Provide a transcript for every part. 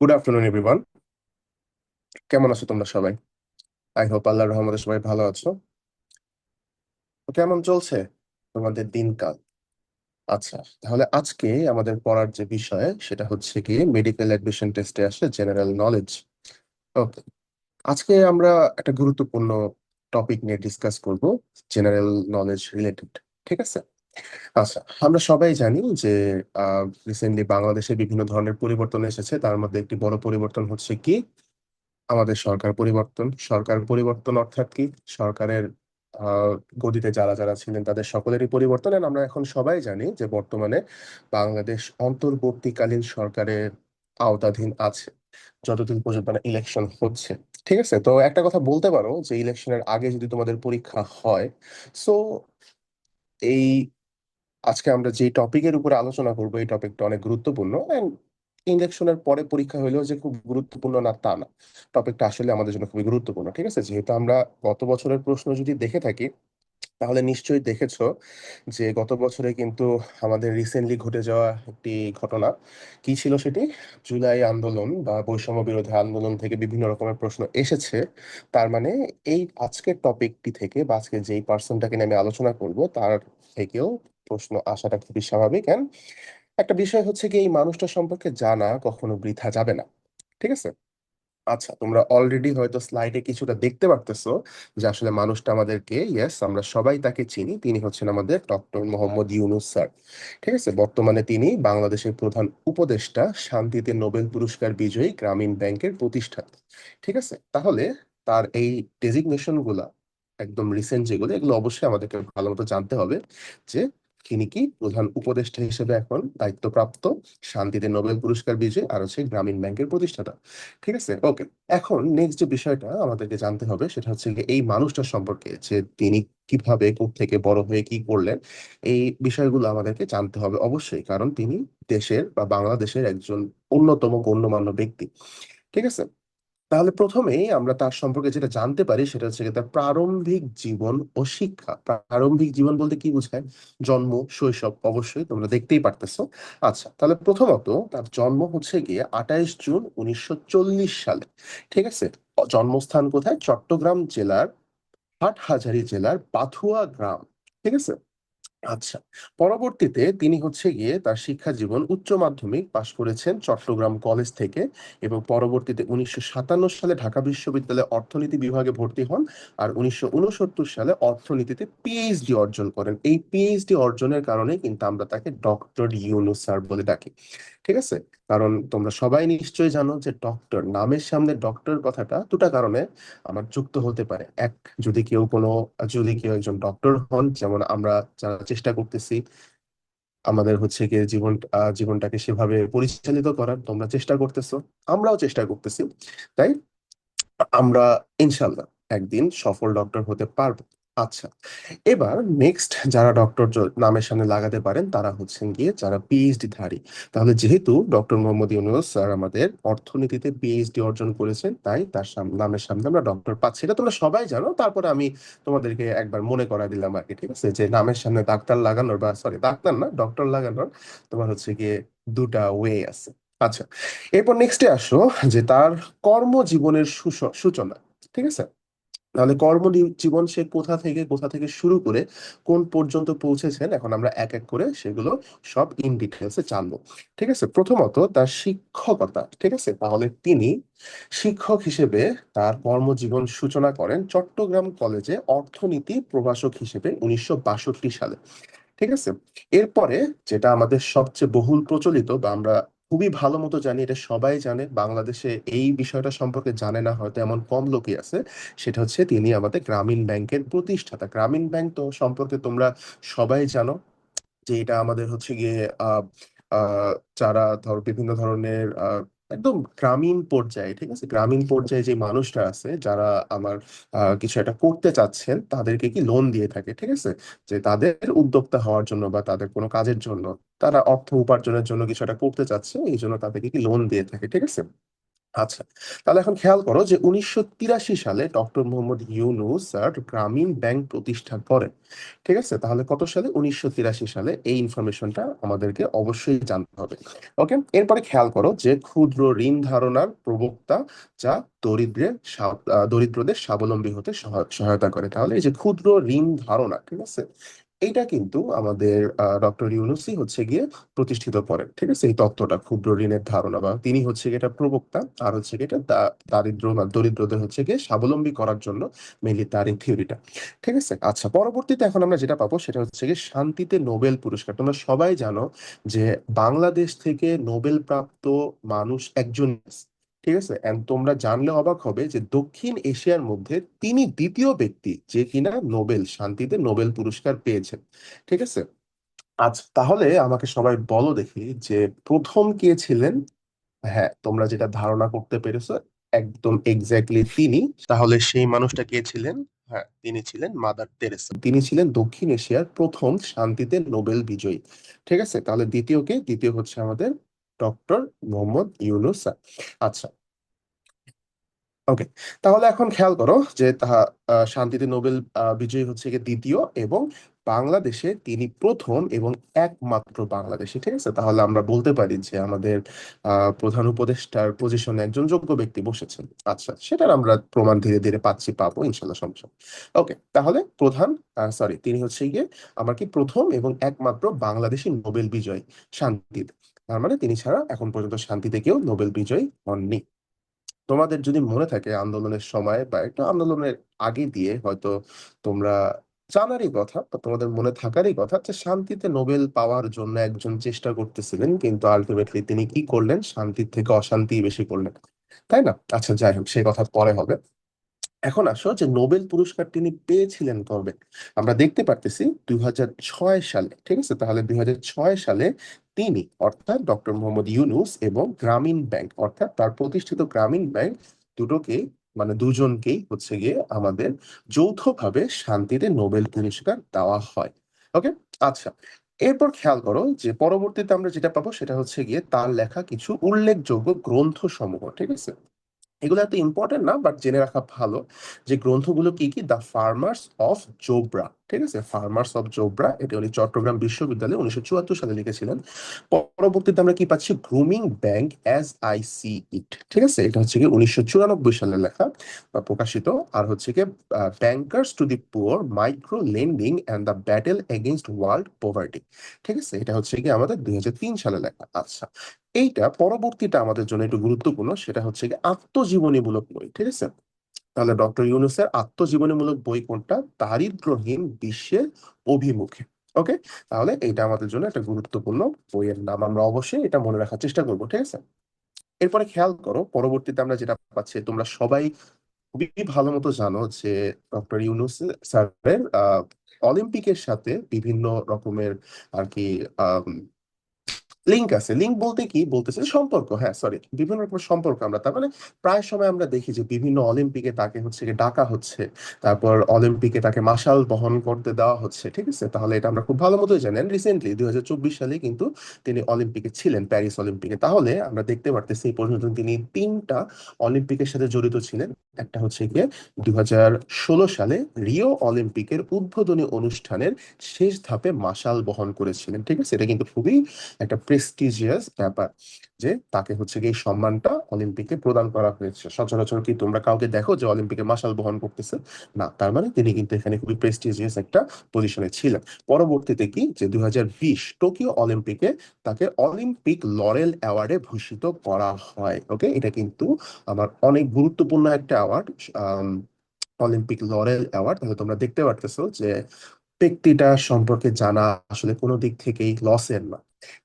Good afternoon everyone কেমন আছো তোমরা সবাই? আই হোপ আল্লাহর রহমতে সবাই ভালো আছো। তো কেমন চলছে তোমাদের দিনকাল? আচ্ছা তাহলে আজকে আমাদের পড়ার যে বিষয়, সেটা হচ্ছে কি মেডিকেল অ্যাডমিশন টেস্টে আসে জেনারেল নলেজ ওকে আজকে আমরা একটা গুরুত্বপূর্ণ টপিক নিয়ে ডিসকাস করব জেনারেল নলেজ রিলেটেড ঠিক আছে? আচ্ছা আমরা সবাই জানি যে রিসেন্টলি বাংলাদেশে বিভিন্ন ধরনের পরিবর্তন এসেছে। তার মধ্যে একটি বড় পরিবর্তন হচ্ছে কি? আমাদের সরকার পরিবর্তন। সরকার পরিবর্তন অর্থাৎ কি? সরকারের গদিতে যারা যারা ছিলেন তাদের সকলেরই পরিবর্তন। আমরা এখন সবাই জানি যে বর্তমানে বাংলাদেশ অন্তর্বর্তীকালীন সরকারের আওতাধীন আছে, যতদিন পর্যন্ত না ইলেকশন হচ্ছে। ঠিক আছে? তো একটা কথা বলতে পারো যে ইলেকশনের আগে যদি তোমাদের পরীক্ষা হয় সো এই আজকে আমরা যে টপিকের উপরে আলোচনা করব, এই টপিকটা অনেক গুরুত্বপূর্ণ ইলেকশনের পরে পরীক্ষা হলেও যে খুব গুরুত্বপূর্ণ না, তা না। টপিকটা আসলে আমাদের জন্য খুবই গুরুত্বপূর্ণ, ঠিক আছে? যেহেতু আমরা গত বছরের প্রশ্ন যদি দেখে থাকি, তাহলে নিশ্চয়ই দেখেছ যে গত বছরে কিন্তু আমাদের রিসেন্টলি ঘটে যাওয়া একটি ঘটনা। কি ছিল সেটি? জুলাই আন্দোলন বা বৈষম্য বিরোধী আন্দোলন থেকে বিভিন্ন রকমের প্রশ্ন এসেছে। তার মানে এই আজকের টপিকটি থেকে বা আজকে যেই পার্সনটাকে নিয়ে আমি আলোচনা করব, তার থেকেও প্রশ্ন আসাটা খুবই স্বাভাবিক। এন্ড একটা বিষয় হচ্ছে কি এই মানুষটা সম্পর্কে জানা কখনো বৃথা যাবে না। ঠিক আছে? আচ্ছা তোমরা অলরেডি হয়তো স্লাইডে কিছুটা দেখতে পারতেছো যে আসলে মানুষটা আমাদেরকে ইয়েস আমরা সবাই তাকে চিনি। তিনি হচ্ছেন আমাদের ডক্টর মোহাম্মদ ইউনুস স্যার। ঠিক আছে? বর্তমানে তিনি বাংলাদেশের প্রধান উপদেষ্টা, শান্তিতে নোবেল পুরস্কার বিজয়ী গ্রামীণ ব্যাংকের প্রতিষ্ঠাতা। ঠিক আছে? তাহলে তার এই ডেজিগনেশনগুলা, একদম রিসেন্ট যেগুলো, এগুলো অবশ্যই আমাদেরকে ভালো মতো জানতে হবে যে তিনি কি প্রধান উপদেষ্টা হিসেবে এখন দায়িত্বপ্রাপ্ত শান্তিতে নোবেল পুরস্কার বিজয়ী আর হচ্ছে গ্রামীণ ব্যাংকের প্রতিষ্ঠাতা। ঠিক আছে? ওকে, এখন নেক্সট যে বিষয়টা আমাদেরকে জানতে হবে সেটা হচ্ছে এই মানুষটার সম্পর্কে যে তিনি কীভাবে থেকে বড় হয়ে কি করলেন, এই বিষয়গুলো আমাদেরকে জানতে হবে অবশ্যই। কারণ তিনি দেশের বা বাংলাদেশের একজন অন্যতম গণ্যমান্য ব্যক্তি। ঠিক আছে? তাহলে প্রথমেই আমরা তার সম্পর্কে যেটা জানতে পারি সেটা হচ্ছে তার প্রারম্ভিক জীবন ও শিক্ষা। প্রারম্ভিক জীবন বলতে কি বোঝায়? জন্ম, শৈশব, অবশ্যই তোমরা দেখতেই পারতেছো। আচ্ছা তাহলে প্রথমত তার জন্ম হচ্ছে গিয়ে আঠাইশ জুন উনিশশো চল্লিশ সালে, ঠিক আছে? জন্মস্থান কোথায়? চট্টগ্রাম জেলার হাটহাজারী জেলার পাথুয়া গ্রাম, ঠিক আছে? আচ্ছা পরবর্তীতে তিনি হচ্ছে গিয়ে তার শিক্ষা জীবন উচ্চ মাধ্যমিক পাশ করেছেন চট্টগ্রাম কলেজ থেকে এবং পরবর্তীতে উনিশশো সাতান্ন সালে ঢাকা বিশ্ববিদ্যালয়ে অর্থনীতি বিভাগে ভর্তি হন আর উনিশশো উনসত্তর সালে অর্থনীতিতে পিএইচডি অর্জন করেন। এই পিএইচডি অর্জনের কারণে কিন্তু আমরা তাকে ডক্টর ইউনুস স্যার বলে ডাকি। ঠিক আছে? কারণ তোমরা সবাই নিশ্চয়ই জানো যে ডক্টর, নামের সামনে ডক্টর কথাটা দুটা কারণে আমার যুক্ত হতে পারে। এক, যদি কেউ কোনো, যদি কেউ একজন ডক্টর হন, যেমন আমরা যারা চেষ্টা করতেছি। আমাদের হচ্ছে গিয়ে জীবন জীবনটাকে সেভাবে পরিচালিত করার, তোমরা চেষ্টা করতেছো, আমরাও চেষ্টা করতেছি, তাই? আমরা ইনশাল্লাহ একদিন সফল ডক্টর হতে পারব। আচ্ছা এবার নেক্সট যারা ডক্টর নামের সামনে লাগাতে পারেন, তারা হচ্ছেন গিয়ে যারা পিএইচডি ধারী তাহলে যেহেতু ডক্টর মোহাম্মদ ইউনুস স্যার আমাদের অর্থনীতিতে পিএইচডি অর্জন করেছেন, তাই তার নামের সামনে আমরা ডক্টর পাচ্ছি। এটা তোমরা সবাই জানো, তারপরে আমি তোমাদেরকে একবার মনে করা দিলাম আর কি, ঠিক আছে? যে নামের সামনে ডাক্তার লাগানোর বা সরি ডাক্তার না ডক্টর লাগানোর তোমার হচ্ছে গিয়ে দুটা ওয়ে আছে। আচ্ছা এরপর নেক্সটে আসো যে তার কর্মজীবনের সূচনা, ঠিক আছে? তাহলে কর্ম জীবন সে কোথা থেকে কোথা থেকে শুরু করে কোন পর্যন্ত পৌঁছেছেন, এখন আমরা এক এক করে সেগুলো সব ইন ডিটেলসে জানব। ঠিক আছে? প্রথমত তার শিক্ষকতা, ঠিক আছে? তাহলে তিনি শিক্ষক হিসেবে তার কর্মজীবন সূচনা করেন চট্টগ্রাম কলেজে অর্থনীতি প্রভাষক হিসেবে উনিশশো বাষট্টি সালে। ঠিক আছে? এরপরে যেটা আমাদের সবচেয়ে বহুল প্রচলিত বা আমরা খুবই ভালো মতো জানি, এটা সবাই জানে, বাংলাদেশে এই বিষয়টা সম্পর্কে জানে না হয়তো এমন কম লোকই আছে। সেটা হচ্ছে তিনি আমাদের গ্রামীণ ব্যাংকের প্রতিষ্ঠাতা। গ্রামীণ ব্যাংক তো সম্পর্কে তোমরা সবাই জানো যে এটা আমাদের হচ্ছে গিয়ে, আহ যারা ধর বিভিন্ন ধরনের একদম গ্রামীণ পর্যায়ে, ঠিক আছে? গ্রামীণ পর্যায়ে যে মানুষরা আছে, যারা আমার কিছু একটা করতে চাচ্ছেন, তাদেরকে কি লোন দিয়ে থাকে, ঠিক আছে? যে তাদের উদ্যোক্তা হওয়ার জন্য বা তাদের কোনো কাজের জন্য, তারা অর্থ উপার্জনের জন্য কিছু একটা করতে চাচ্ছে, এই জন্য তাদেরকে কি লোন দিয়ে থাকে, ঠিক আছে? আচ্ছা তাহলে এখন খেয়াল করো যে উনিশশো তিরাশি সালে doctor Mohammad Yunus sir Grameen Bank প্রতিষ্ঠা করেন ঠিক আছে? তাহলে কত সালে? উনিশশো তিরাশি সালে এই ইনফরমেশনটা আমাদেরকে অবশ্যই জানতে হবে। ওকে এরপরে খেয়াল করো যে ক্ষুদ্র ঋণ ধারণার প্রবক্তা যা দরিদ্রের দরিদ্রদের স্বাবলম্বী হতে সহায়- সহায়তা করে। তাহলে এই যে ক্ষুদ্র ঋণ ধারণা, ঠিক আছে? এইটা কিন্তু আমাদের ডক্টর ইউনুসই হচ্ছে গিয়ে প্রতিষ্ঠিত করেন, ঠিক আছে? এই তত্ত্বটা ক্ষুদ্র ঋণের ধারণা বা তিনি হচ্ছে এটা প্রবক্তা, আর হচ্ছে এটা দারিদ্র বা দরিদ্রদের হচ্ছে গিয়ে স্বাবলম্বী করার জন্য মেনলি তার এই থিওরিটা ঠিক আছে? আচ্ছা পরবর্তীতে এখন আমরা যেটা পাবো সেটা হচ্ছে গিয়ে শান্তিতে নোবেল পুরস্কার। তোমরা সবাই জানো যে বাংলাদেশ থেকে নোবেল প্রাপ্ত মানুষ একজন ঠিক আছে? এন্ড তোমরা জানলে অবাক হবে যে দক্ষিণ এশিয়ার মধ্যে তিনি দ্বিতীয় ব্যক্তি যে কিনা নোবেল, শান্তিতে নোবেল পুরস্কার পেয়েছেন। ঠিক আছে? আজ তাহলে আমাকে সবাই বলো দেখি যে প্রথম কে ছিলেন? হ্যাঁ তোমরা যেটা ধারণা করতে পেরেছ, একদম এক্স্যাক্টলি তিনি। তাহলে সেই মানুষটা কে ছিলেন? হ্যাঁ তিনি ছিলেন মাদার তেরেসা তিনি ছিলেন দক্ষিণ এশিয়ার প্রথম শান্তিতে নোবেল বিজয়ী। ঠিক আছে? তাহলে দ্বিতীয় কে? দ্বিতীয় হচ্ছে আমাদের ডক্টর মোহাম্মদ ইউনুস স্যার। আচ্ছা। ওকে, তাহলে এখন খেয়াল করো যে তাহা শান্তিতে নোবেল বিজয়ী হচ্ছে গিয়ে দ্বিতীয় এবং বাংলাদেশে তিনি প্রথম এবং একমাত্র বাংলাদেশি, ঠিক আছে? তাহলে আমরা বলতে পারি যে আমাদের প্রধান উপদেষ্টার পজিশনে একজন যোগ্য ব্যক্তি বসেছেন। আচ্ছা সেটার আমরা প্রমাণ ধীরে ধীরে পাচ্ছি, পাবো ইনশাল্লাহ সমস্যা ওকে, তাহলে প্রধান সরি তিনি হচ্ছে গিয়ে আমার কি প্রথম এবং একমাত্র বাংলাদেশি নোবেল বিজয়ী, শান্তিতে। তার মানে তিনি ছাড়া এখন পর্যন্ত শান্তিতে কেউ নোবেল বিজয়ী হননি। তোমাদের যদি মনে থাকে আন্দোলনের সময় বা একটা আন্দোলনের আগে দিয়ে হয়তো তোমরা জানারই কথা বা তোমাদের মনে থাকারই কথা যে শান্তিতে নোবেল পাওয়ার জন্য একজন চেষ্টা করতেছিলেন, কিন্তু আলটিমেটলি তিনি কি করলেন? শান্তির থেকে অশান্তি বেশি করলেন। তাই না? আচ্ছা যাই হোক সেই কথা পরে হবে। এখন আসো যে নোবেল পুরস্কার তিনি পেয়েছিলেন কবে? আমরা দেখতে পারতেছি দুই হাজার ছয় সালে, ঠিক আছে? তাহলে দুই হাজার ছয় সালে তিনি, অর্থাৎ ডক্টর মোহাম্মদ ইউনুস এবং গ্রামীণ ব্যাংক, অর্থাৎ তার প্রতিষ্ঠিত গ্রামীণ ব্যাংক দুটোকেই মানে দুজনকেই হচ্ছে গিয়ে আমাদের যৌথভাবে শান্তিতে নোবেল পুরস্কার দেওয়া হয়। ওকে আচ্ছা এরপর খেয়াল করো যে পরবর্তীতে আমরা যেটা পাবো সেটা হচ্ছে গিয়ে তার লেখা কিছু উল্লেখযোগ্য গ্রন্থ সমূহ ঠিক আছে? এগুলো এত ইম্পর্টেন্ট না বাট জেনে রাখা ভালো যে গ্রন্থগুলো কি কি? দ্য ফার্মার্স অফ জোব্রা ঠিক আছে? ফার্মার্স অফ জোব্রা এটা উনি চট্টগ্রাম বিশ্ববিদ্যালয়ে, উনিশশো চুয়াত্তর সালে লিখেছিলেন। পরবর্তীতে আমরা কি পাচ্ছি? Grooming bank as I see it ঠিক আছে? এটা হচ্ছে কি উনিশশো চুরানব্বই সালে লেখা বা প্রকাশিত। আর হচ্ছে কি bankers to the poor micro lending and the battle against world poverty ঠিক আছে? এটা হচ্ছে কি আমাদের দুই হাজার তিন সালে লেখা। আচ্ছা এইটা পরবর্তীটা আমাদের জন্য একটু গুরুত্বপূর্ণ, সেটা হচ্ছে কি আত্মজীবনীমূলক বই, ঠিক আছে? তাহলে ডক্টর ইউনুসের আত্মজীবনীমূলক বই কোনটা? দারিদ্র্যহীন বিশ্বের অভিমুখে। ওকে? তাহলে এটা আমাদের জন্য একটা গুরুত্বপূর্ণ বইয়ের নাম। আমরা অবশ্যই এটা মনে রাখার চেষ্টা করব, ঠিক আছে? এরপরে খেয়াল করো, পরবর্তীতে আমরা যেটা পাচ্ছি, তোমরা সবাই খুবই ভালো মতো জানো যে ডক্টর ইউনুস স্যারের অলিম্পিকের সাথে বিভিন্ন রকমের আর কি লিঙ্ক আছে। লিঙ্ক বলতে কি? বলতেছে সম্পর্ক। হ্যাঁ সরি বিভিন্ন রকমের সম্পর্ক আমরা। তার মানে প্রায় সময় আমরা দেখি যে বিভিন্ন অলিম্পিকে তাকে হচ্ছে ডাকা হচ্ছে। তারপর অলিম্পিকে তাকে মাশাল বহন করতে দেওয়া হচ্ছে, ঠিক আছে? তাহলে এটা আমরা খুব ভালো মতোই জানেন রিসেন্টলি দুই হাজার চব্বিশ সালে কিন্তু তিনি অলিম্পিকে ছিলেন, প্যারিস অলিম্পিকে। তাহলে আমরা দেখতে পারতেছি এই পর্যন্ত তিনি তিনটা অলিম্পিকের সাথে জড়িত ছিলেন। একটা হচ্ছে গিয়ে দুই হাজার ষোলো সালে রিও অলিম্পিকের উদ্বোধনী অনুষ্ঠানের শেষ ধাপে মাশাল বহন করেছিলেন, ঠিক আছে? এটা কিন্তু খুবই একটা প্রেস্টিজিয়াস ব্যাপার যে তাকে হচ্ছে এই সম্মানটা অলিম্পিকে প্রদান করা হয়েছে। সচরাচর কি তোমরা কাউকে দেখো যে অলিম্পিকে মাশাল বহন করতেছে? না, তার মানে তিনি কিন্তু এখানে খুবই প্রেস্টিজিয়াস একটা পজিশনে ছিলেন। পরবর্তীতে কি যে দুই হাজার বিশ টোকিও অলিম্পিকে তাকে অলিম্পিক লরেল অ্যাওয়ার্ডে ভূষিত করা হয়। ওকে? এটা কিন্তু আমার অনেক গুরুত্বপূর্ণ একটা অ্যাওয়ার্ড। Olympic lauryl award. তাহলে তোমরা দেখতে পারতেছো যে ব্যক্তিটা সম্পর্কে জানা আসলে কোনো দিক থেকেই লসের না,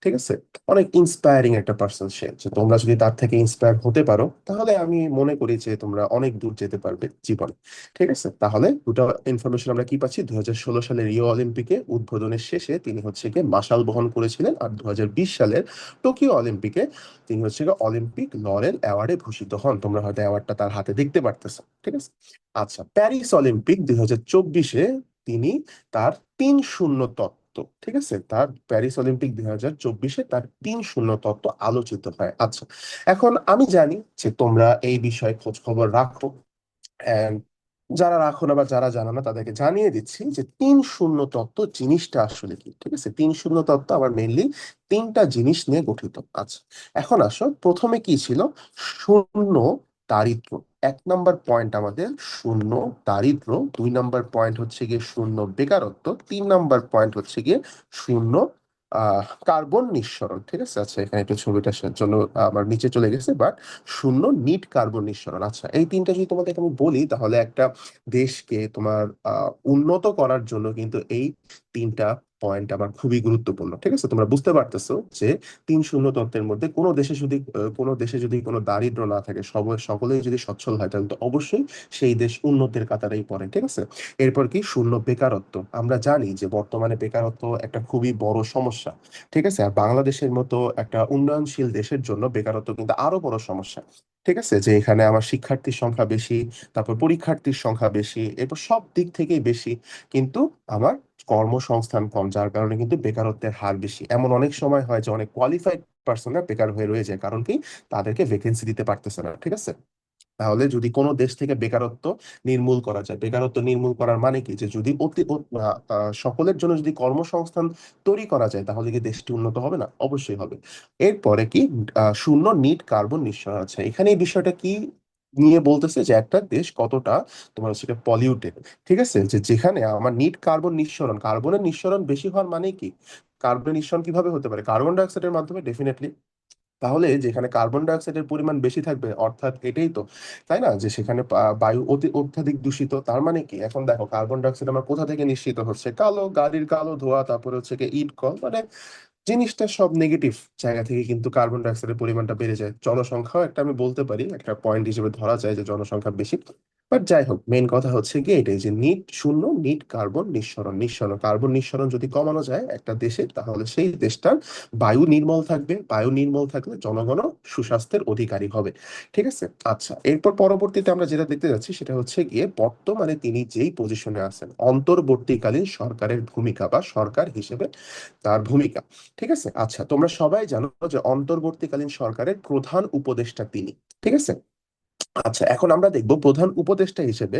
ঠিক আছে? অনেক ইন্সপায়ারিং একটা পার্সন সে তোমরা যদি তার থেকে ইন্সপায়ার হতে পারো, তাহলে আমি মনে করি যে তোমরা অনেক দূর যেতে পারবে জীবনে, ঠিক আছে? তাহলে দুটো ইনফরমেশন আমরা কি পাচ্ছি? দুই হাজার ষোলো সালের রিও অলিম্পিকে উদ্বোধনের শেষে তিনি হচ্ছে গিয়ে মাশাল বহন করেছিলেন আর দু হাজার বিশ সালের টোকিও অলিম্পিকে তিনি হচ্ছে গিয়ে অলিম্পিক লরেল অ্যাওয়ার্ডে ভূষিত হন। তোমরা হয়তো অ্যাওয়ার্ডটা তার হাতে দেখতে পারতেছো, ঠিক আছে? আচ্ছা প্যারিস অলিম্পিক দুই হাজার চব্বিশে তিনি তার তিন শূন্য তত্ত্ব, ঠিক আছে? তার প্যারিস অলিম্পিক দুই হাজার চব্বিশে তার তিন শূন্য তত্ত্ব আলোচিত হয়। আচ্ছা এখন আমি জানি যে তোমরা এই বিষয়ে খোঁজ খবর রাখো যারা রাখো না বা যারা জানো না, তাদেরকে জানিয়ে দিচ্ছি যে তিন শূন্য তত্ত্ব জিনিসটা আসলে কি, ঠিক আছে? তিন শূন্য তত্ত্ব আবার মেইনলি তিনটা জিনিস নিয়ে গঠিত। আচ্ছা এখন আসো। প্রথমে কি ছিল? শূন্য দারিদ্র এক নম্বর পয়েন্ট আমাদের শূন্য, দারিদ্র। দুই নম্বর পয়েন্ট হচ্ছে গিয়ে শূন্য, বেকারত্ব। তিন নম্বর পয়েন্ট হচ্ছে গিয়ে শূন্য কার্বন নিঃসরণ। ঠিক আছে? আচ্ছা এখানে একটু ছবিটার জন্য আমার নিচে চলে গেছে বাট শূন্য নিট কার্বন নিঃসরণ। আচ্ছা এই তিনটা যদি তোমাদেরকে আমি বলি, তাহলে একটা দেশকে তোমার উন্নত করার জন্য কিন্তু এই তিনটা পয়েন্ট আমার খুবই গুরুত্বপূর্ণ, ঠিক আছে? তোমরা বুঝতে পারতেছো যে তিন শূন্য তত্ত্বের মধ্যে কোনো দেশে যদি, কোনো দেশে যদি কোনো দারিদ্র না থাকে, সব, সকলেই যদি সচ্ছল হয়, তাহলে তো অবশ্যই সেই দেশ উন্নতির কাতারেই পড়ে, ঠিক আছে? এরপর কি? শূন্য বেকারত্ব। আমরা জানি যে বর্তমানে বেকারত্ব একটা খুবই বড় সমস্যা, ঠিক আছে? আর বাংলাদেশের মতো একটা উন্নয়নশীল দেশের জন্য বেকারত্ব কিন্তু আরও বড় সমস্যা, ঠিক আছে? যে এখানে আমার শিক্ষার্থীর সংখ্যা বেশি, তারপর পরীক্ষার্থীর সংখ্যা বেশি, এরপর সব দিক থেকেই বেশি, কিন্তু আমার কর্মসংস্থান কম, যার কারণে কিন্তু বেকারত্বের হার বেশি। এমন অনেক সময় হয় যে অনেক কোয়ালিফাইড পার্সনরা বেকার হয়ে রয়ে যায়, কারণ কি? তাদেরকে ভ্যাকেন্সি দিতে পারতেছে না, ঠিক আছে? তাহলে যদি কোনো দেশ থেকে বেকারত্ব নির্মূল করা যায়, বেকারত্ব নির্মূল করার মানে কি? যে যদি অতি সকলের জন্য যদি কর্মসংস্থান তৈরি করা যায়, তাহলে কি দেশটি উন্নত হবে? না, অবশ্যই হবে। এরপরে কি শূন্য নিট কার্বন নিঃসরণ আছে। এখানে এই বিষয়টা কি নিয়ে বলতেছে যে একটা দেশ কতটা তোমার হচ্ছে পলিউটেড ঠিক আছে? যে যেখানে আমার নিট কার্বন নিঃসরণ কার্বনের নিঃসরণ বেশি হওয়ার মানে কি? কার্বন নিঃসরণ কীভাবে হতে পারে? কার্বন ডাইঅক্সাইডের মাধ্যমে ডেফিনেটলি তাহলে যেখানে কার্বন ডাইঅক্সাইডের পরিমাণ বেশি থাকবে, অর্থাৎ এটাই তো, তাই না? যে সেখানে বায়ু অতি অত্যাধিক দূষিত, তার মানে কি? এখন দেখো কার্বন ডাইঅক্সাইড আমার কোথা থেকে নিঃসৃত হচ্ছে? কালো, গাড়ির কালো ধোঁয়া, তারপরে হচ্ছে কি ইট কল মানে জিনিসটা সব নেগেটিভ জায়গা থেকে কিন্তু কার্বন ডাইঅক্সাইডের পরিমাণটা বেড়ে যায়। জনসংখ্যাও একটা আমি বলতে পারি, একটা পয়েন্ট হিসেবে ধরা যায় যে জনসংখ্যা বেশি। বাট যাই হোক মেইন কথা হচ্ছে কি এটাই যে নিট শূন্য নিট কার্বন নিঃসরণ। নিঃসরণ কার্বন নিঃসরণ যদি কমানো যায় একটা দেশে, তাহলে সেই দেশটার বায়ু নির্মল থাকবে। বায়ু নির্মল থাকলে জনগণও সুস্বাস্থ্যের অধিকারী হবে। ঠিক আছে? আচ্ছা এরপর পরবর্তীতে আমরা যেটা দেখতে যাচ্ছি সেটা হচ্ছে গিয়ে বর্তমানে তিনি যেই পজিশনে আছেন, অন্তর্বর্তীকালীন সরকারের ভূমিকা বা সরকার হিসেবে তার ভূমিকা। ঠিক আছে? আচ্ছা তোমরা সবাই জানো যে অন্তর্বর্তীকালীন সরকারের প্রধান উপদেষ্টা তিনি। ঠিক আছে? আচ্ছা এখন আমরা দেখব প্রধান উপদেষ্টা হিসেবে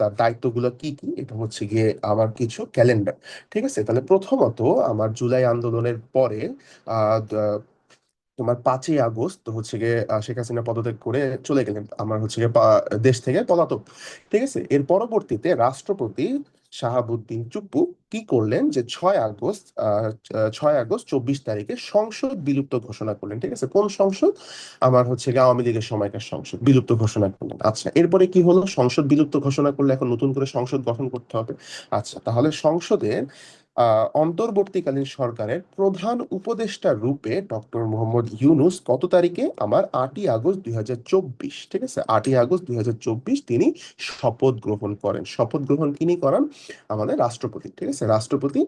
তার দায়িত্বগুলো কি কি? এটা হচ্ছে গিয়ে আমার কিছু ক্যালেন্ডার, ঠিক আছে? তাহলে প্রথমত আমার জুলাই আন্দোলনের পরে তোমার পাঁচই আগস্ট হচ্ছে গিয়ে শেখ হাসিনা পদত্যাগ করে চলে গেলেন আমার হচ্ছে গিয়ে দেশ থেকে পলাতক, ঠিক আছে? এর পরবর্তীতে রাষ্ট্রপতি শাহাবুদ্দিন চুপ্পু কি করলেন যে ছয় আগস্ট ছয় আগস্ট চব্বিশ তারিখে সংসদ বিলুপ্ত ঘোষণা করলেন, ঠিক আছে? কোন সংসদ? আমার হচ্ছে আওয়ামী লীগের সময়কার সংসদ, বিলুপ্ত ঘোষণা করলেন। আচ্ছা এরপরে কি হলো? সংসদ বিলুপ্ত ঘোষণা করলে এখন নতুন করে সংসদ গঠন করতে হবে। আচ্ছা তাহলে সংসদের অন্তর্বর্তীকালীন সরকারের প্রধান উপদেষ্টা রূপে ডক্টর মোহাম্মদ ইউনুস কত তারিখে? আমার আটই আগস্ট দুই ঠিক আছে? আটই আগস্ট দুই তিনি শপথ গ্রহণ করেন। শপথ গ্রহণ তিনি করান? আমাদের রাষ্ট্রপতি, ঠিক আছে? রাষ্ট্রপতি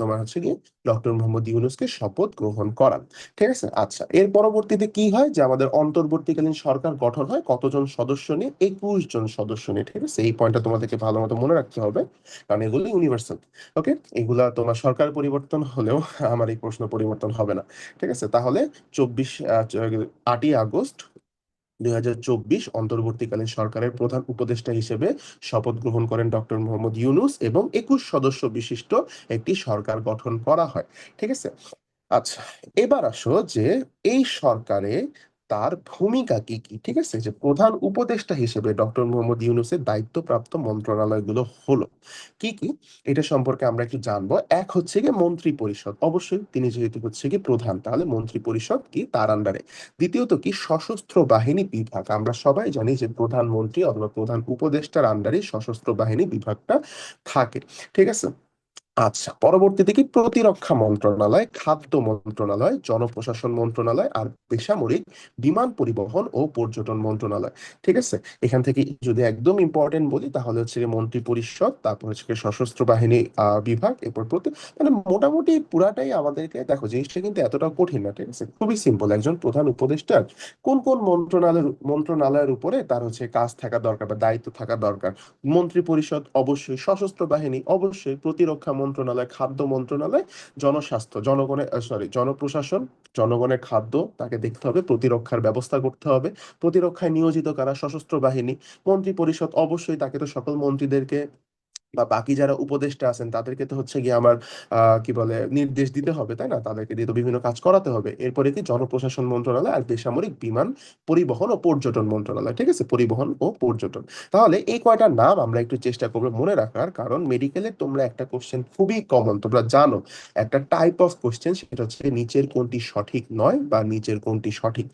তোমার হচ্ছে কি ডক্টর মোহাম্মদ ইউনুসকে শপথ গ্রহণ করান ঠিক আছে? আচ্ছা এর পরবর্তীতে কি হয় যে আমাদের অন্তর্বর্তীকালীন সরকার গঠন হয়? কতজন সদস্য নিয়ে? একুশ জন সদস্য নিয়ে, ঠিক আছে? এই পয়েন্টটা তোমাদেরকে ভালো মতো মনে রাখতে হবে, কারণ এগুলো ইউনিভার্সাল ওকে এগুলা তোমার সরকার পরিবর্তন হলেও আমার এই প্রশ্ন পরিবর্তন হবে না, ঠিক আছে? তাহলে চব্বিশ আটই আগস্ট দুই হাজার চব্বিশ অন্তর্বর্তীকালীন সরকারের প্রধান উপদেষ্টা হিসেবে শপথ গ্রহণ করেন ডক্টর মোহাম্মদ ইউনুস এবং একুশ সদস্য বিশিষ্ট একটি সরকার গঠন করা হয়। ঠিক আছে? আচ্ছা এবার আসো যে এই সরকারে তার ভূমিকা কি কি? ঠিক আছে? যে প্রধান উপদেষ্টা হিসেবে ডক্টর মোহাম্মদ ইউনুসের দায়িত্বপ্রাপ্ত মন্ত্রণালয়গুলো হলো কি কি? এটা সম্পর্কে আমরা একটু জানব। এক হচ্ছে গিয়ে মন্ত্রী পরিষদ অবশ্যই তিনি যেহেতু হচ্ছে কি প্রধান, তাহলে মন্ত্রী পরিষদ কি? তার আন্ডারে দ্বিতীয়ত কি? সশস্ত্র বাহিনী বিভাগ। আমরা সবাই জানি যে প্রধানমন্ত্রী অথবা প্রধান উপদেষ্টার আন্ডারে সশস্ত্র বাহিনী বিভাগটা থাকে। ঠিক আছে? আচ্ছা পরবর্তীতে কি প্রতিরক্ষা মন্ত্রণালয়, খাদ্য মন্ত্রণালয়, জনপ্রশাসন মন্ত্রণালয় আর বেসামরিক বিমান পরিবহন ও পর্যটন মন্ত্রণালয়। ঠিক আছে? এখান থেকে যদি একদম ইম্পর্টেন্ট বলি, তাহলে হচ্ছে মন্ত্রী পরিষদ তারপর হচ্ছে সশস্ত্র বাহিনী বিভাগ, এরপর প্রতি মানে মোটামুটি পুরাটাই আমাদেরকে দেখো, জিনিসটা কিন্তু এতটা কঠিন না, ঠিক আছে? খুবই সিম্পল একজন প্রধান উপদেষ্টার কোন কোন মন্ত্রণালয়ের মন্ত্রণালয়ের উপরে তার হচ্ছে কাজ থাকা দরকার বা দায়িত্ব থাকা দরকার? মন্ত্রী পরিষদ অবশ্যই সশস্ত্র বাহিনী, অবশ্যই প্রতিরক্ষা মন্ত্রণালয়, খাদ্য মন্ত্রণালয়, জনস্বাস্থ্য জনগণের সরি জনপ্রশাসন, জনগণের খাদ্য, তাকে দেখতে হবে, প্রতিরক্ষার ব্যবস্থা করতে হবে। প্রতিরক্ষায় নিয়োজিত কারা সশস্ত্র বাহিনী মন্ত্রী পরিষদ অবশ্যই তাকে তো সকল মন্ত্রীদেরকে বা বাকি যারা উপদেষ্টা আছেন, তাদেরকে তো হচ্ছে গিয়ে আমার কি বলে, নির্দেশ দিতে হবে, তাই না? তাদেরকে দিয়ে তো বিভিন্ন কাজ করাতে হবে। এরপরে কি? জনপ্রশাসন মন্ত্রণালয় আর বেসামরিক বিমান পরিবহন ও পর্যটন মন্ত্রণালয়, ঠিক আছে? পরিবহন ও পর্যটন। তাহলে এই কয়টা নাম আমরা একটু চেষ্টা করব মনে রাখার, কারণ মেডিকেলে তোমরা একটা কোশ্চেন খুবই কমন তোমরা জানো। একটা টাইপ অফ কোশ্চেন সেটা হচ্ছে নিচের কোনটি সঠিক নয় বা নিচের কোনটি সঠিক।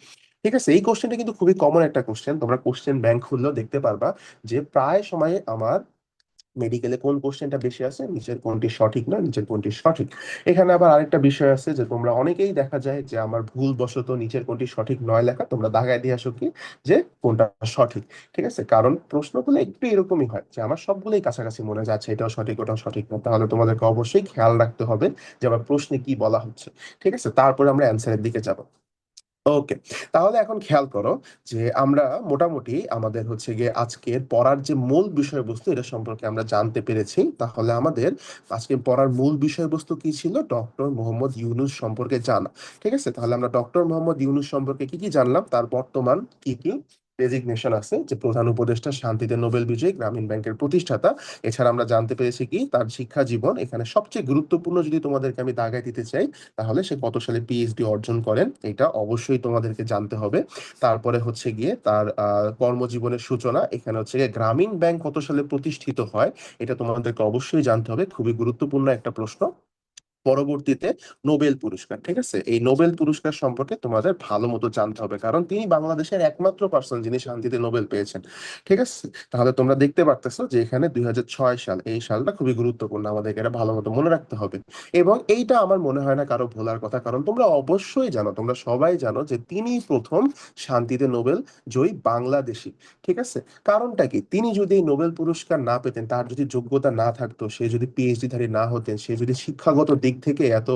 ঠিক আছে? এই কোশ্চেনটা কিন্তু খুবই কমন একটা কোশ্চেন তোমরা কোশ্চেন ব্যাংক খুললেও দেখতে পারবা যে প্রায় সময়ে আমার মেডিকেলে কোন কোশ্চেনটা বেশি আছে? নিচের কোনটি সঠিক না, নিচের কোনটি সঠিক? এখানে আবার আরেকটা বিষয় আছে যে, তোমরা অনেকেই দেখা যায় যে, আমার ভুল বশত নিচের কোনটি সঠিক নয় লেখা, তোমরা দাগায় দিয়ে আসো কি? যে, কোনটা সঠিক, ঠিক আছে? কারণ প্রশ্নগুলো একটু এরকমই হয় যে, আমার সবগুলোই কাছাকাছি মনে যাচ্ছে, এটাও সঠিক, ওটাও সঠিক না। তাহলে তোমাদেরকে অবশ্যই খেয়াল রাখতে হবে যে, আমার প্রশ্নে কি বলা হচ্ছে, ঠিক আছে? তারপরে আমরা অ্যান্সারের দিকে যাব। ওকে তাহলে এখন খেয়াল করো যে আমরা মোটামুটি আমাদের হচ্ছে গিয়ে আজকের পড়ার যে মূল বিষয়বস্তু এটা সম্পর্কে আমরা জানতে পেরেছি। তাহলে আমাদের আজকে পড়ার মূল বিষয়বস্তু কি ছিল? ডক্টর মোহাম্মদ ইউনুস সম্পর্কে জানা। ঠিক আছে? তাহলে আমরা ডক্টর মোহাম্মদ ইউনুস সম্পর্কে কি কি জানলাম? তার বর্তমান কি কি ডেজিগনেশন আছে যে প্রধান উপদেষ্টা শান্তিতে নোবেল বিজয়ী গ্রামীণ ব্যাংকের প্রতিষ্ঠাতা। এছাড়া আমরা জানতে পেরেছি কি, তার শিক্ষা জীবন এখানে সবচেয়ে গুরুত্বপূর্ণ যদি তোমাদেরকে আমি দাগায় দিতে চাই, তাহলে সে কত সালে পিএইচডি অর্জন করেন, এটা অবশ্যই তোমাদেরকে জানতে হবে। তারপরে হচ্ছে গিয়ে তার কর্মজীবনের সূচনা, এখানে হচ্ছে গিয়ে গ্রামীণ ব্যাংক কত সালে প্রতিষ্ঠিত হয়, এটা তোমাদেরকে অবশ্যই জানতে হবে। খুবই গুরুত্বপূর্ণ একটা প্রশ্ন। পরবর্তীতে নোবেল পুরস্কার, ঠিক আছে? এই নোবেল পুরস্কার সম্পর্কে তোমাদের ভালো মতো জানতে হবে, কারণ তিনি বাংলাদেশের একমাত্র পার্সন যিনি শান্তিতে নোবেল পেয়েছেন, ঠিক আছে? তাহলে তোমরা দেখতে পারতেছো যে এখানে দুই সাল, এই সালটা খুবই গুরুত্বপূর্ণ আমাদেরকে এটা ভালো মতো মনে রাখতে হবে। এবং এইটা আমার মনে হয় না কারও ভোলার কথা, কারণ তোমরা অবশ্যই জানো, তোমরা সবাই জানো যে তিনি প্রথম শান্তিতে নোবেল জয়ী বাংলাদেশি, ঠিক আছে? কারণটা কি? তিনি যদি এই নোবেল পুরস্কার না পেতেন, তার যদি যোগ্যতা না থাকতো, সে যদি পিএইচডি ধারী না হতেন, সে যদি শিক্ষাগত দিক থেকে এত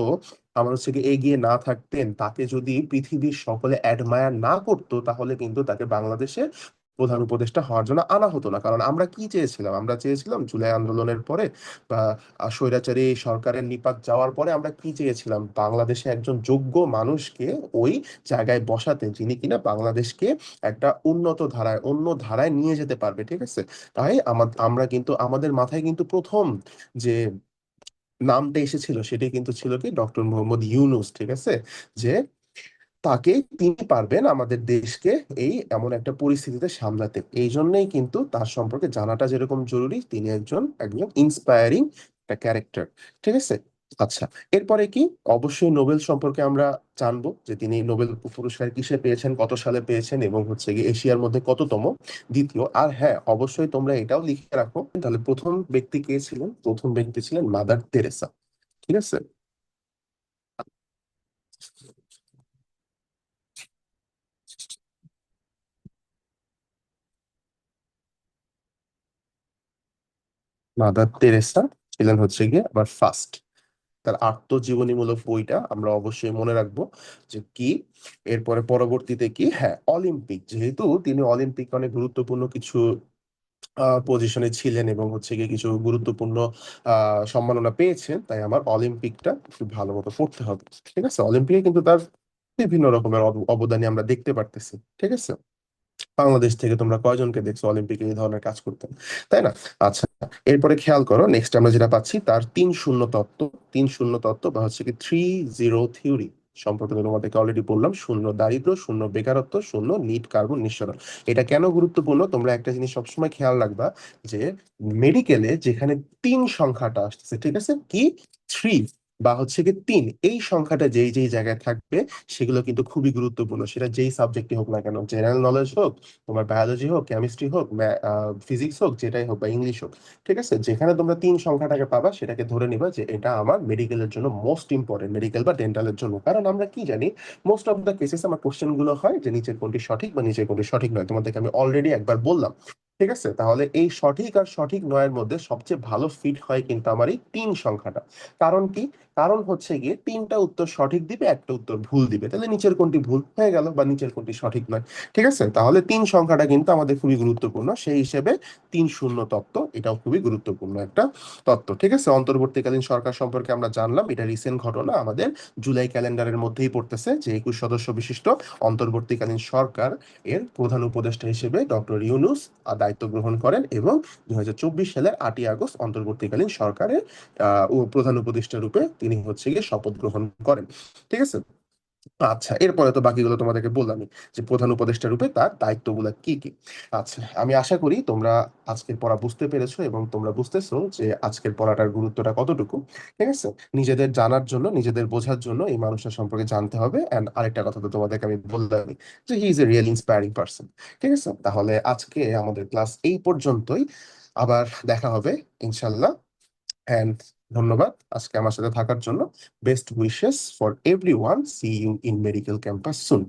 আমার হচ্ছে কি এগিয়ে না থাকতেন, তাকে যদি পৃথিবীর সকলে অ্যাডমায়ার না করতো, তাহলে কিন্তু তাকে বাংলাদেশে প্রধান উপদেষ্টা হওয়ার জন্য আনা হতো না। কারণ আমরা কি চেয়েছিলাম? আমরা চেয়েছিলাম জুলাই আন্দোলনের পরে বা স্বৈরাচারী সরকারের নিপাত যাওয়ার পরে আমরা কি চেয়েছিলাম? বাংলাদেশে একজন যোগ্য মানুষকে ওই জায়গায় বসাতে, যিনি কিনা বাংলাদেশকে একটা উন্নত ধারায়, অন্য ধারায় নিয়ে যেতে পারবে, ঠিক আছে? তাই আমা- আমরা কিন্তু, আমাদের মাথায় কিন্তু প্রথম যে নামটা এসেছিল, সেটি কিন্তু ছিল কি ডক্টর মোহাম্মদ ইউনুস, ঠিক আছে? যে তাকে তিনি পারবেন আমাদের দেশকে এই এমন একটা পরিস্থিতিতে সামলাতে। এই জন্যই কিন্তু তার সম্পর্কে জানাটা যেরকম জরুরি, তিনি একজন একজন ইন্সপায়ারিং একটা ক্যারেক্টার ঠিক আছে? আচ্ছা এরপরে কি? অবশ্যই নোবেল সম্পর্কে আমরা জানব যে তিনি নোবেল পুরস্কার কিসে পেয়েছেন, কত সালে পেয়েছেন এবং হচ্ছে গিয়ে এশিয়ার মধ্যে কততম, দ্বিতীয়। আর হ্যাঁ অবশ্যই তোমরা এটাও লিখে রাখো। তাহলে প্রথম ব্যক্তি কে ছিলেন? প্রথম ব্যক্তি ছিলেন মাদার তেরেসা ঠিক আছে? মাদার তেরেসা ছিলেন হচ্ছে গিয়ে আবার ফার্স্ট। তার আত্মজীবনীমূলক বইটা আমরা অবশ্যই মনে রাখব যে কি, এরপরে পরবর্তীতে কি হ্যাঁ অলিম্পিক। যেহেতু তিনি অলিম্পিক অনেক গুরুত্বপূর্ণ কিছু পজিশনে ছিলেন এবং হচ্ছে গিয়ে কিছু গুরুত্বপূর্ণ সম্মাননা পেয়েছেন, তাই আমার অলিম্পিকটা একটু ভালো মতো পড়তে হবে। ঠিক আছে? অলিম্পিকে কিন্তু তার বিভিন্ন রকমের অব- অবদানই আমরা দেখতে পারতেছি। ঠিক আছে? বাংলাদেশ থেকে তোমরা কয়জনকে দেখছ অলিম্পিকে এই ধরনের কাজ করতে? তাই না? আচ্ছা এরপরে খেয়াল করো নেক্সট আমরা যেটা পাচ্ছি, তার তিন শূন্য তত্ত্ব। তিন শূন্য তত্ত্ব বা হচ্ছে কি থ্রি জিরো থিওরি সম্পর্কে তোমাদেরকে অলরেডি বললাম, শূন্য দারিদ্র শূন্য বেকারত্ব, শূন্য নিট কার্বন নিঃসরণ। এটা কেন গুরুত্বপূর্ণ? তোমরা একটা জিনিস সবসময় খেয়াল রাখবা যে মেডিকেলে যেখানে তিন সংখ্যাটা আসতেছে, ঠিক আছে? কি? থ্রি বা হচ্ছে কি তিন, এই সংখ্যাটা যেই যেই জায়গায় থাকবে সেগুলো কিন্তু খুবই গুরুত্বপূর্ণ। সেটা যেই সাবজেক্টে হোক না কেন জেনারেল নলেজ হোক, তোমার বায়োলজি হোক কেমিস্ট্রি হোক ফিজিক্স হোক, যেটাই হোক বা ইংলিশ হোক, ঠিক আছে? যেখানে তোমরা তিন সংখ্যাটাকে পাবা সেটাকে ধরে নিবা যে এটা আমার মেডিকেলের জন্য মোস্ট ইম্পর্টেন্ট মেডিকেল বা ডেন্টালের জন্য। কারণ আমরা কি জানি মোস্ট অফ দ্য কেসেস আমার কোশ্চেনগুলো হয় যে নিচের কোনটি সঠিক বা নিচের কোনটি সঠিক নয়। তোমাদেরকে আমি অলরেডি একবার বললাম, ঠিক আছে? তাহলে এই সঠিক আর সঠিক নয়ের মধ্যে সবচেয়ে ভালো ফিট হয় কিন্তু আমার এই তিন সংখ্যাটা। কারণ কি? কারণ হচ্ছে গিয়ে তিনটা উত্তর সঠিক দিবে, একটা উত্তর ভুল দিবে। তাহলে নিচের কোনটি ভুল হয়ে গেল বা নিচের কোনটি সঠিক নয়, ঠিক আছে? তাহলে তিন সংখ্যাটা কিন্তু আমাদের খুবই গুরুত্বপূর্ণ। সেই হিসেবে তিন শূন্য তত্ত্ব, এটাও খুবই গুরুত্বপূর্ণ একটা তত্ত্ব, ঠিক আছে? অন্তর্বর্তীকালীন সরকার সম্পর্কে আমরা জানলাম, এটা রিসেন্ট ঘটনা আমাদের জুলাই ক্যালেন্ডারের মধ্যেই পড়তেছে। যে একুশ সদস্য বিশিষ্ট অন্তর্বর্তীকালীন সরকার এর প্রধান উপদেষ্টা হিসেবে ডক্টর ইউনুস দায়িত্ব গ্রহণ করেন এবং দু হাজার চব্বিশ সালের আটই আগস্ট অন্তর্বর্তীকালীন সরকারের প্রধান উপদেষ্টা রূপে তিনি হচ্ছে গিয়ে শপথ গ্রহণ করেন, ঠিক আছে? আচ্ছা এরপরে তো বাকিগুলো তোমাদেরকে বললামই যে প্রধান উপদেষ্টা রূপে তার দায়িত্বগুলো কি কি? আচ্ছা আমি আশা করি তোমরা আজকের পড়া বুঝতে পেরেছ এবং তোমরা বুঝতেছো যে আজকের পড়াটার গুরুত্বটা কতটুকু, ঠিক আছে? নিজেদের জানার জন্য, নিজেদের বোঝার জন্য এই মানুষের সম্পর্কে জানতে হবে এন্ড আরেকটা কথা তো তোমাদেরকে আমি বললামই যে he is a real inspiring person ঠিক আছে? তাহলে আজকে আমাদের ক্লাস এই পর্যন্তই, আবার দেখা হবে, ইনশাল্লাহ অ্যান্ড ধন্যবাদ আজকে আমার সাথে থাকার জন্য। Best wishes for everyone see you in medical campus soon